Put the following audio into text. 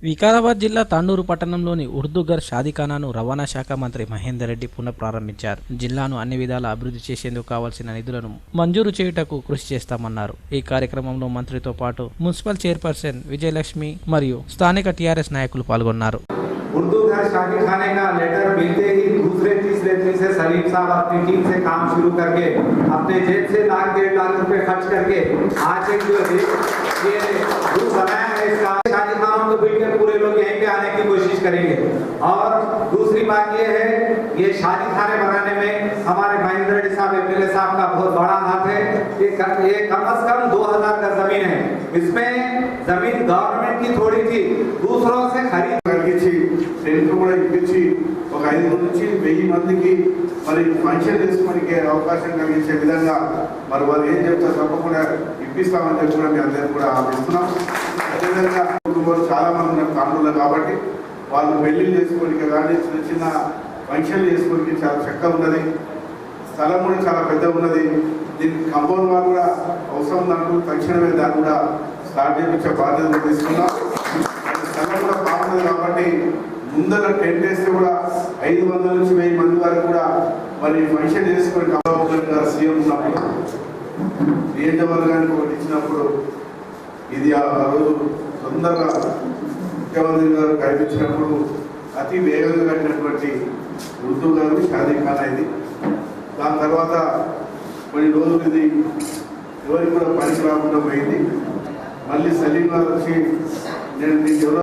వికారాబాద్ జిల్లా తాండూరు పట్టణంలోని ఉర్దూగర్ షాదీఖానాను రవాణా శాఖ మంత్రి మహేందర్ రెడ్డి పునఃప్రారంభించారు జిల్లాను అన్ని విధాలా అభివృద్ధి చేసేందుకు కావాల్సిన నిధులను మంజూరు చేయుటకు కృషి చేస్తామన్నారు ఈ కార్యక్రమంలో మంత్రితో పాటు మున్సిపల్ చైర్పర్సన్ విజయలక్ష్మి మరియు స్థానిక టీఆర్ఎస్ నాయకులు పాల్గొన్నారు उर्दू घर शादी खाने का लेटर मिलते ही दूसरे तीसरे दिन से सलीम साहब अपनी टीम से काम शुरू करके अपने जेब से लाख डेढ़ लाख रुपए खर्च करके आज एक जो है शादी खानों को बिल्कुल पूरे लोग यहीं पे आने की कोशिश करेंगे और दूसरी बात ये है ये शादी खाने बनाने में हमारे महेंद्र रेड्डी साहब एमएलए साहब का बहुत बड़ा हाथ है ये क- ये कम से कम 2000 का जमीन है इसमें जमीन गवर्नमेंट की थोड़ी थी दूसरों से खरीद కలిగించి టెంట్లు కూడా ఇప్పించి ఒక ఐదు నుంచి వెయ్యి మందికి మరి ఫంక్షన్ చేసుకోవడానికి అవకాశం కలిగించే విధంగా మరి వాళ్ళు ఏం చెప్తారు తప్పకుండా ఇప్పిస్తామని చెప్పి కూడా మీ అందరికీ కూడా ఆపిస్తున్నాం అదేవిధంగా కుటుంబాలు చాలా మంది ఉన్నారు కాబట్టి వాళ్ళు పెళ్ళిళ్ళు చేసుకోవడానికి కానీ చిన్న చిన్న ఫంక్షన్లు చేసుకోవడానికి చాలా చక్కగా ఉన్నది. స్థలం కూడా చాలా పెద్ద ఉన్నది. దీనికి కంపౌండ్ వాళ్ళు కూడా అవసరం దాంట్లో తక్షణమే దాన్ని కూడా స్టార్ట్ చేయించే బాధ్యత తీసుకున్నాం. స్థలం కూడా బాగుంది కాబట్టి ముందర టెంట్ వేస్తే కూడా ఐదు వందల నుంచి వెయ్యి మంది వరకు కూడా మరి ఫంక్షన్ చేసుకుని కమలాబాబు గారు సీఎం ఉన్నప్పుడు బిఎండబ్ల్యూ గారికి ఒకటి ఇచ్చినప్పుడు ఇది ఆ రోజు తొందరగా ముఖ్యమంత్రి గారు కనిపించినప్పుడు అతి వేగంగా కట్టినటువంటి ఉర్దూ గారు షాదీ ఇది. దాని తర్వాత కొన్ని రోజులు ఇది ఎవరికి కూడా పనికి రాకుండా పోయింది. మళ్ళీ సలీం గారు వచ్చి నేను దీన్ని